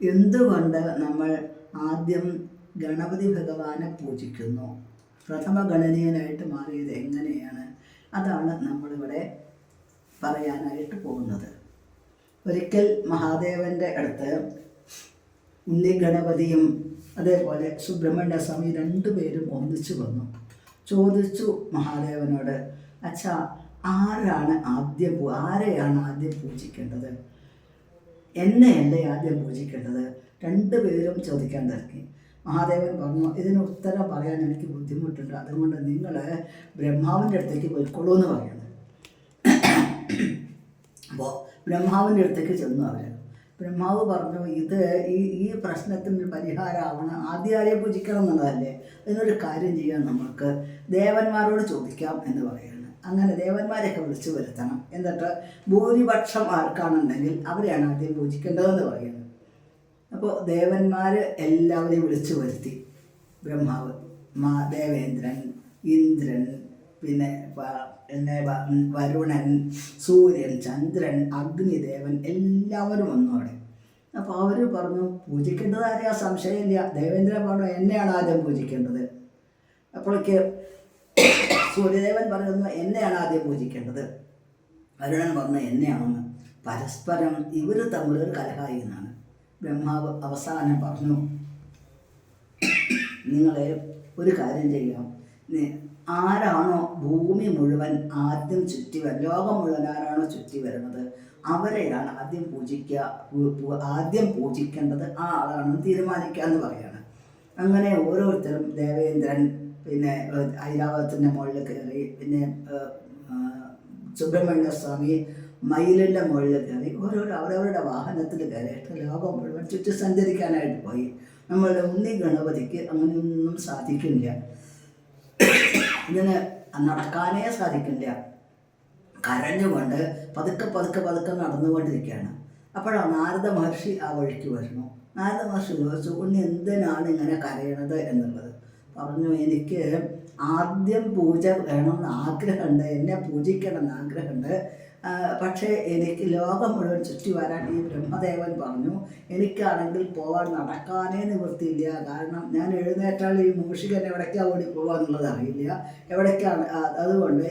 എന്തുകൊണ്ട് നമ്മൾ ആദ്യം ഗണപതി ഭഗവാനെ പൂജിക്കുന്നു? പ്രഥമ ഗണനീയനായിട്ട് മാറിയത് എങ്ങനെയാണ്? അതാണ് നമ്മളിവിടെ പറയാനായിട്ട് പോകുന്നത്. ഒരിക്കൽ മഹാദേവന്റെ അടുത്ത് ഉണ്ണി ഗണപതിയും അതേപോലെ സുബ്രഹ്മണ്യ സ്വാമി രണ്ടുപേരും ഒന്നിച്ചു വന്നു. ചോദിച്ചു മഹാദേവനോട് അച്ഛാ ആരാണ് ആദ്യം ആരെയാണ് ആദ്യം പൂജിക്കേണ്ടത്? എന്നെയല്ലേ ആദ്യം പൂജിക്കേണ്ടത് രണ്ടുപേരും ചോദിക്കാൻ തുടങ്ങി മഹാദേവൻ പറഞ്ഞു ഇതിന് ഉത്തരം പറയാൻ എനിക്ക് ബുദ്ധിമുട്ടുണ്ട്. അതുകൊണ്ട് നിങ്ങൾ ബ്രഹ്മാവിന്റെ അടുത്തേക്ക് പോയിക്കോളൂ എന്ന് പറയുന്നത് അപ്പോൾ ബ്രഹ്മാവിന്റെ അടുത്തേക്ക് ചെന്നു അവർ ബ്രഹ്മാവ് പറഞ്ഞു ഇത് ഈ ഈ പ്രശ്നത്തിന് പരിഹാരമാവണം. ആദ്യമായി പൂജിക്കണം എന്നുള്ളതല്ലേ? അതിനൊരു കാര്യം ചെയ്യാൻ നമുക്ക് ദേവന്മാരോട് ചോദിക്കാം എന്ന് പറയുകയാണ് അങ്ങനെ ദേവന്മാരെയൊക്കെ വിളിച്ചു വരുത്തണം. എന്നിട്ട് ഭൂരിപക്ഷം ആർക്കാണുണ്ടെങ്കിൽ അവരെയാണ് ആദ്യം പൂജിക്കേണ്ടതെന്ന് പറയുന്നത്. അപ്പോൾ ദേവന്മാർ എല്ലാവരെയും വിളിച്ചു വരുത്തി. ബ്രഹ്മാവ് മാ ദേവേന്ദ്രൻ ഇന്ദ്രൻ പിന്നെ പിന്നെ വരുണൻ സൂര്യൻ ചന്ദ്രൻ അഗ്നിദേവൻ എല്ലാവരും വന്നു അവിടെ. അപ്പോൾ അവർ പറഞ്ഞു പൂജിക്കേണ്ടത് ആരെയാ സംശയമില്ല. ദേവേന്ദ്രൻ പറഞ്ഞു എന്നെയാണ് ആദ്യം പൂജിക്കേണ്ടത് അപ്പോഴേക്ക് സൂര്യദേവൻ പറയുന്നു എന്നെയാണ് ആദ്യം പൂജിക്കേണ്ടത്? വരുണൻ പറഞ്ഞു എന്നെയാണെന്ന്. പരസ്പരം ഇവർ തമ്മിലൊരു കലഹായി എന്നാണ്. ബ്രഹ്മാവ് അവസാനം പറഞ്ഞു നിങ്ങളെ ഒരു കാര്യം ചെയ്യാം. ആരാണോ ഭൂമി മുഴുവൻ ആദ്യം ചുറ്റി ലോകം മുഴുവൻ ആരാണോ ചുറ്റി വരുന്നത് അവരെയാണ് ആദ്യം പൂജിക്കുക ആദ്യം പൂജിക്കേണ്ടത് ആ ആളാണെന്ന് തീരുമാനിക്കുക എന്ന് പറയാണ്. അങ്ങനെ ഓരോരുത്തരും ദേവേന്ദ്രൻ പിന്നെ ഐരാവതത്തിന്റെ മുകളിൽ കയറി പിന്നെ സുബ്രഹ്മണ്യ സ്വാമി മയിലിന്റെ മുകളിൽ കയറി ഓരോരോ അവരവരുടെ വാഹനത്തിൽ കയറിയിട്ട് ലോകം മുഴുവൻ ചുറ്റി സഞ്ചരിക്കാനായിട്ട് പോയി. നമ്മളുടെ ഉണ്ണി ഗണപതിക്ക് അങ്ങനെയൊന്നും സാധിക്കില്ല. ഇതിന് നടക്കാനേ സാധിക്കില്ല. കരഞ്ഞുകൊണ്ട് പതുക്കെ പതുക്കെ പതുക്കെ നടന്നുകൊണ്ടിരിക്കുകയാണ്. അപ്പോഴാണ് നാരദ മഹർഷി ആ വഴിക്ക് വരുന്നു. നാരദ മഹർഷി ചോദിച്ചു ഉണ്ണി എന്തിനാണ് ഇങ്ങനെ കരയണത്? എന്നുള്ളത്. പറഞ്ഞു എനിക്ക് ആദ്യം പൂജ വേണമെന്ന് ആഗ്രഹമുണ്ട് എന്നെ പൂജിക്കണം എന്ന് ആഗ്രഹമുണ്ട്. പക്ഷേ എനിക്ക് ലോകം മുഴുവൻ ചുറ്റി വരാൻ ഈ ബ്രഹ്മദേവൻ പറഞ്ഞു എനിക്കാണെങ്കിൽ പോകാൻ നടക്കാനേ നിവൃത്തിയില്ല. കാരണം ഞാൻ എഴുന്നേറ്റാൽ ഈ മൂഷികൻ എവിടേക്കാണ് ഓടി പോവുക എന്നുള്ളത് അറിയില്ല. എവിടേക്കാണ്? അതുകൊണ്ട്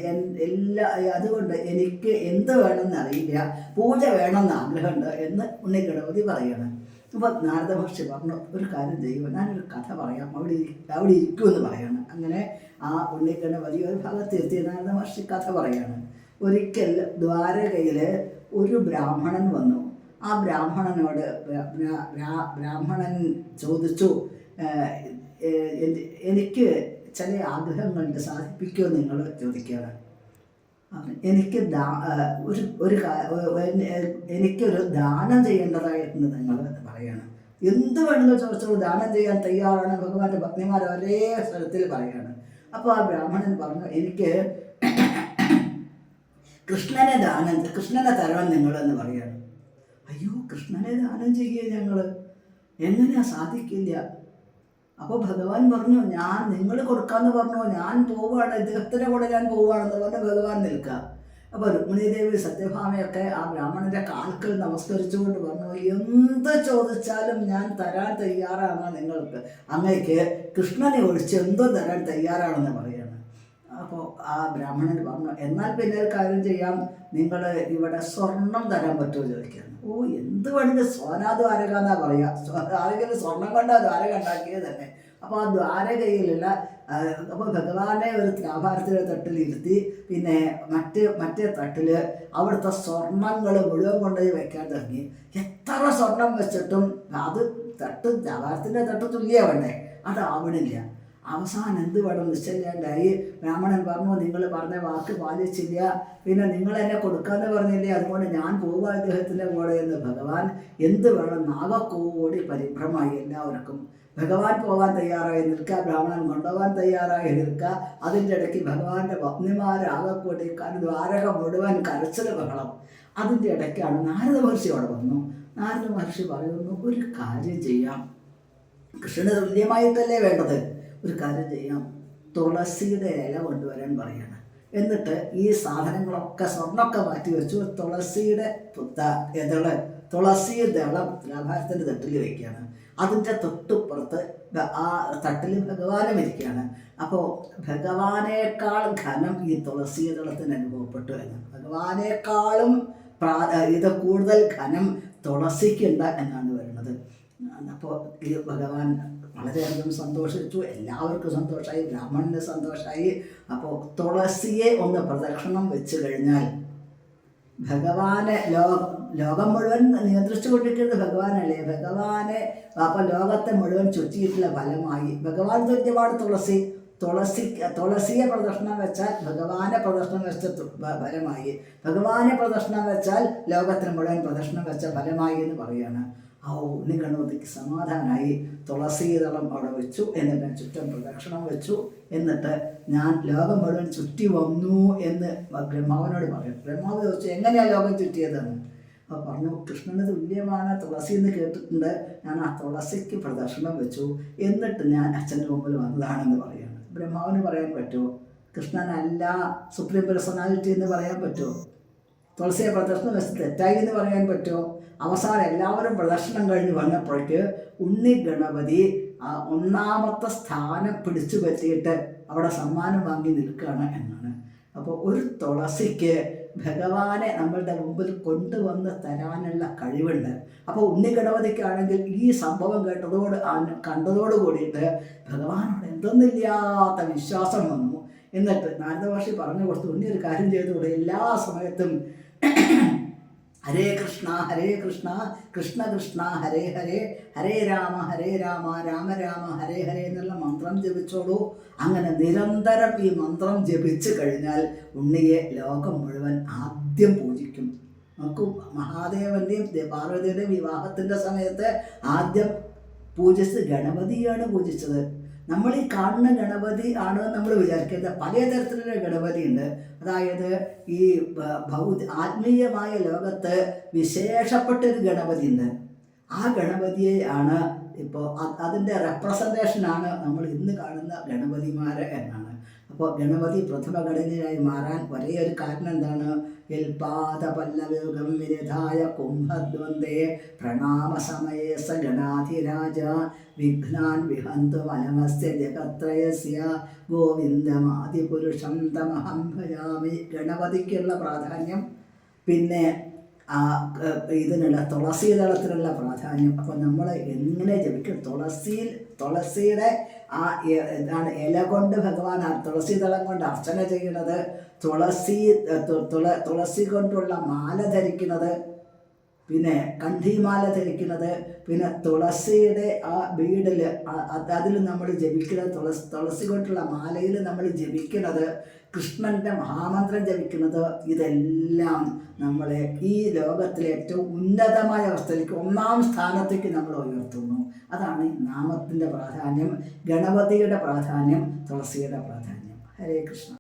എല്ലാ അതുകൊണ്ട് എനിക്ക് എന്ത് വേണമെന്ന് അറിയില്ല. പൂജ വേണമെന്ന് ആഗ്രഹമുണ്ട് എന്ന് ഉണ്ണി ഗണപതി പറയണം. അപ്പോൾ നാരദ മഹർഷി പറഞ്ഞു ഒരു കാര്യം ചെയ്യുക ഞാനൊരു കഥ പറയാം അവിടെ അവിടെ ഇരിക്കുമെന്ന് പറയാണ്. അങ്ങനെ ആ ഉള്ളിക്കണ്ണ വലിയൊരു ഭാഗത്ത് എത്തിയ നാരദ മഹർഷി കഥ പറയാണ്. ഒരിക്കൽ ദ്വാരകയിൽ ഒരു ബ്രാഹ്മണൻ വന്നു. ആ ബ്രാഹ്മണനോട് ബ്രാ- ബ്രാ- ബ്രാ- ബ്രാഹ്മണൻ ചോദിച്ചു "ഏഹ്, ഏഹ്, എനി- എനിക്ക് ചില ആഗ്രഹങ്ങളുണ്ട് സാധിപ്പിക്കുമോ നിങ്ങൾ ചോദിക്കുകയാണ്. എനിക്ക് ദാ ഒരു ഒരു എനിക്കൊരു ദാനം ചെയ്യേണ്ടതായിട്ടുണ്ട് നിങ്ങൾ പറയാണ്. എന്ത് വേണമെന്ന് ചോദിച്ചാൽ ദാനം ചെയ്യാൻ തയ്യാറാണ്. ഭഗവാന്റെ ഭക്തിമാർ ഒരേ സ്ഥലത്തിൽ പറയാണ്. അപ്പോൾ ആ ബ്രാഹ്മണൻ പറഞ്ഞു എനിക്ക് കൃഷ്ണനെ ദാനം കൃഷ്ണനെ തരണം നിങ്ങളെന്ന് പറയാണ്. അയ്യോ കൃഷ്ണനെ ദാനം ചെയ്യുക ഞങ്ങൾ എങ്ങനെയാ സാധിക്കില്ല? അപ്പോൾ ഭഗവാൻ പറഞ്ഞു ഞാൻ നിങ്ങൾ കൊടുക്കാന്ന് പറഞ്ഞു ഞാൻ പോവുകയാണ്. ഇദ്ദേഹത്തിന്റെ കൂടെ ഞാൻ പോവുകയാണെന്ന് പറഞ്ഞ് ഭഗവാൻ നിൽക്കുക അപ്പോൾ രുക്മിണീദേവി സത്യഭാമയൊക്കെ ആ ബ്രാഹ്മണന്റെ കാൽക്കൽ നമസ്കരിച്ചുകൊണ്ട് പറഞ്ഞു എന്ത് ചോദിച്ചാലും ഞാൻ തരാൻ തയ്യാറാണ് നിങ്ങൾക്ക്. അങ്ങേക്ക് കൃഷ്ണനെ ഒഴിച്ച് എന്തും തരാൻ തയ്യാറാണെന്ന് പറയുന്നത് അപ്പോൾ ആ ബ്രാഹ്മണൻ പറഞ്ഞു എന്നാൽ പിന്നെ ഒരു കാര്യം ചെയ്യാം. നിങ്ങൾ ഇവിടെ സ്വർണം തരാൻ പറ്റുമോ? ചോദിക്കുന്നു ഓ എന്ത് വേണമെങ്കിൽ സ്വർണാദ്വാരക എന്നാ പറയാ ആരെങ്കിലും സ്വർണം കൊണ്ട് ദ്വാരക ഉണ്ടാക്കിയത് തന്നെ അപ്പോൾ ആ ദ്വാരകയിലുള്ള അപ്പോൾ ഭഗവാന്റെ ഒരു വ്യാപാരത്തിലെ തട്ടിൽ ഇരുത്തി പിന്നെ മറ്റ് മറ്റേ തട്ടിൽ അവിടുത്തെ സ്വർണങ്ങൾ മുഴുവൻ കൊണ്ടുപോയി വെക്കാൻ തുടങ്ങി. എത്ര സ്വർണം വെച്ചിട്ടും അത് തട്ട് വ്യാപാരത്തിന്റെ തട്ട് തുല്യ വേണ്ടേ? അതാവണില്ല അവസാനം എന്ത് വേണം നിശ്ചയില്ലാണ്ടായി ബ്രാഹ്മണൻ പറഞ്ഞു നിങ്ങൾ പറഞ്ഞ വാക്ക് പാലിച്ചില്ല. പിന്നെ നിങ്ങൾ എന്നെ കൊടുക്കാന്ന് പറഞ്ഞില്ലേ? അതുകൊണ്ട് ഞാൻ പോവുക ഇദ്ദേഹത്തിന്റെ കൂടെ എന്ന് ഭഗവാൻ എന്ത് വേണം? നാഗക്കൂടി പരിഭ്രമായി എല്ലാവർക്കും. ഭഗവാൻ പോകാൻ തയ്യാറായി നിൽക്കുക ബ്രാഹ്മണൻ കൊണ്ടുപോകാൻ തയ്യാറായി നിൽക്കുക അതിന്റെ ഇടയ്ക്ക് ഭഗവാന്റെ പത്നിമാരാകക്കൂടി ദ്വാരക മുഴുവൻ കരച്ചിൽ ബഹളം. അതിന്റെ ഇടയ്ക്കാണ് നാരദ മഹർഷി അവിടെ വന്നു. നാരദ മഹർഷി പറയുന്നു ഒരു കാര്യം ചെയ്യാം. കൃഷ്ണന് തുല്യമായിട്ടല്ലേ വേണ്ടത്? ഒരു കാര്യം ചെയ്യാം. തുളസിയുടെ ഇല കൊണ്ടുവരാൻ പറയണം. എന്നിട്ട് ഈ സാധനങ്ങളൊക്കെ സ്വർണമൊക്കെ മാറ്റി വെച്ചു. തുളസിയുടെ പുത്ത ഇതൾ തുളസി ദളം തുലാഭാരത്തിന്റെ തട്ടിൽ വയ്ക്കുകയാണ് അതിന്റെ തൊട്ടുപുറത്ത് ആ തട്ടിൽ ഭഗവാനും ഇരിക്കുകയാണ്. അപ്പോൾ ഭഗവാനേക്കാൾ ഘനം ഈ തുളസി ദളത്തിന് അനുഭവപ്പെട്ടു എന്ന്. ഭഗവാനേക്കാളും പ്രാ ഇത് കൂടുതൽ ഘനം തുളസിക്കുണ്ട് എന്നാണ് വരുന്നത് അപ്പോൾ ഈ ഭഗവാൻ വളരെയധികം സന്തോഷിച്ചു. എല്ലാവർക്കും സന്തോഷമായി ബ്രാഹ്മണന് സന്തോഷമായി അപ്പോൾ തുളസിയെ ഒന്ന് പ്രദക്ഷിണം വെച്ച് കഴിഞ്ഞാൽ ഭഗവാനെ ലോകം ലോകം മുഴുവൻ നിയന്ത്രിച്ചു കൊണ്ടിരിക്കുന്നത് ഭഗവാനല്ലേ? ഭഗവാനെ അപ്പോൾ ലോകത്തെ മുഴുവൻ ചുറ്റിയിട്ടുള്ള ഫലമായി ഭഗവാൻ തുല്യമാണ് തുളസി. തുളസി തുളസിയെ പ്രദർശനം വെച്ചാൽ ഭഗവാനെ പ്രദർശനം വെച്ച ഫലമായി. ഭഗവാനെ പ്രദർശനം വെച്ചാൽ ലോകത്തിന് മുഴുവൻ പ്രദർശനം വെച്ച ഫലമായി എന്ന് പറയാണ് ആ ഉണ്ണി ഗണപതിക്ക് സമാധാനമായി തുളസീതളം അവിടെ വെച്ചു എന്നിട്ട് ഞാൻ ചുറ്റും പ്രദക്ഷിണം വെച്ചു എന്നിട്ട് ഞാൻ ലോകം മുഴുവൻ ചുറ്റി വന്നു എന്ന് ബ്രഹ്മാവിനോട് പറയും ബ്രഹ്മാവ് ചോദിച്ചു എങ്ങനെയാണ് ലോകം ചുറ്റിയതെന്ന്? അപ്പോൾ പറഞ്ഞു കൃഷ്ണന് തുല്യമാണ് തുളസി എന്ന് കേട്ടിട്ടുണ്ട്. ഞാൻ ആ തുളസിക്ക് പ്രദക്ഷിണം വെച്ചു എന്നിട്ട് ഞാൻ അച്ഛന്റെ മുമ്പിൽ വന്നതാണെന്ന് പറയാണ്. ബ്രഹ്മാവിന് പറയാൻ പറ്റുമോ? കൃഷ്ണനല്ല സുപ്രീം പേഴ്സണാലിറ്റി എന്ന് പറയാൻ പറ്റുമോ? തുളസിയെ പ്രദർശനം വെച്ച് തെറ്റായി എന്ന് പറയാൻ പറ്റുമോ? അവസാനം എല്ലാവരും പ്രദർശനം കഴിഞ്ഞ് വന്നപ്പോഴേക്ക് ഉണ്ണി ഗണപതി ഒന്നാമത്തെ സ്ഥാനം പിടിച്ചു പറ്റിയിട്ട് അവിടെ സമ്മാനം വാങ്ങി നിൽക്കുകയാണ് എന്നാണ്. അപ്പോൾ ഒരു തുളസിക്ക് ഭഗവാനെ നമ്മളുടെ മുമ്പിൽ കൊണ്ടുവന്ന് തരാനുള്ള കഴിവുണ്ട്. അപ്പോൾ ഉണ്ണി ഗണപതിക്കാണെങ്കിൽ ഈ സംഭവം കേട്ടതോട് കണ്ടതോട് കൂടിയിട്ട് ഭഗവാനോട് എന്തെന്നില്ലാത്ത വിശ്വാസം വന്നു. എന്നിട്ട് നാരദഭാഷി പറഞ്ഞു കൊടുത്തു ഉണ്ണി ഒരു കാര്യം ചെയ്തുകൂടെ? എല്ലാ സമയത്തും ഹരേ കൃഷ്ണ ഹരേ കൃഷ്ണ കൃഷ്ണ കൃഷ്ണ ഹരേ ഹരേ ഹരേ രാമ ഹരേ രാമ രാമ രാമ ഹരേ ഹരേ എന്നുള്ള മന്ത്രം ജപിച്ചോളൂ. അങ്ങനെ നിരന്തരം ഈ മന്ത്രം ജപിച്ചു കഴിഞ്ഞാൽ ഉണ്ണിയെ ലോകം മുഴുവൻ ആദ്യം പൂജിക്കും. നോക്കൂ മഹാദേവന്റെയും പാർവതിയുടെയും വിവാഹത്തിന്റെ സമയത്ത് ആദ്യം പൂജിച്ചത് ഗണപതിയാണ് പൂജിച്ചത്. നമ്മൾ ഈ കാണുന്ന ഗണപതി ആണ് നമ്മൾ വിചാരിക്കുന്നത് പലതരത്തിലുള്ള ഗണപതി ഉണ്ട്. അതായത് ഈ ഭൗതി ആത്മീയമായ ലോകത്ത് വിശേഷപ്പെട്ടൊരു ഗണപതി ഉണ്ട്. ആ ഗണപതിയെ ആണ് ഇപ്പോൾ അതിന്റെ റെപ്രസെന്റേഷനാണ് നമ്മൾ ഇന്ന് കാണുന്ന ഗണപതിമാർ എന്നാണ്. അപ്പോൾ ഗണപതി പ്രഥമ ഘടനയായി മാറാൻ ഒരേ ഒരു കാരണം എന്താണ്? യൽപാദ പല്ലവയുഗം വിരധായ കുംഭദ്വന്ദ്വേ പ്രണാമ സമയേ സ ഗണാധിരാജ വിഘ്നാൻ വിഹന്തു വനമസ്യ ജഗത്രയസ്യ ഗോവിന്ദമാതിപുരുഷം തമഹം ഭയാമി. ഗണപതിക്കുള്ള പ്രാധാന്യം പിന്നെ ആ ഇതിനുള്ള തുളസി ദളത്തിനുള്ള പ്രാധാന്യം. അപ്പോൾ നമ്മൾ എങ്ങനെ ജപിക്കും? തുളസിയിൽ തുളസിയുടെ ആ എന്താണ് ഇല കൊണ്ട് ഭഗവാൻ തുളസി ദളം കൊണ്ട് അർച്ചന ചെയ്യുന്നത് തുളസി തുളസി കൊണ്ടുള്ള മാല ധരിക്കുന്നത് പിന്നെ കണ്ഠിമാല ധരിക്കുന്നത് പിന്നെ തുളസിയുടെ ആ വീടിൽ അതിൽ നമ്മൾ ജപിക്കുന്നത് തുളസി തുളസി കൊണ്ടുള്ള മാലയിൽ നമ്മൾ ജപിക്കുന്നത് കൃഷ്ണന്റെ മഹാമന്ത്രം ജപിക്കുന്നത് ഇതെല്ലാം നമ്മളെ ഈ ലോകത്തിലെ ഏറ്റവും ഉന്നതമായ അവസ്ഥയിലേക്ക് ഒന്നാം സ്ഥാനത്തേക്ക് നമ്മൾ ഉയർത്തുന്നു. അതാണ് നാമത്തിന്റെ പ്രാധാന്യം ഗണപതിയുടെ പ്രാധാന്യം തുളസിയുടെ പ്രാധാന്യം. ഹരേ കൃഷ്ണ.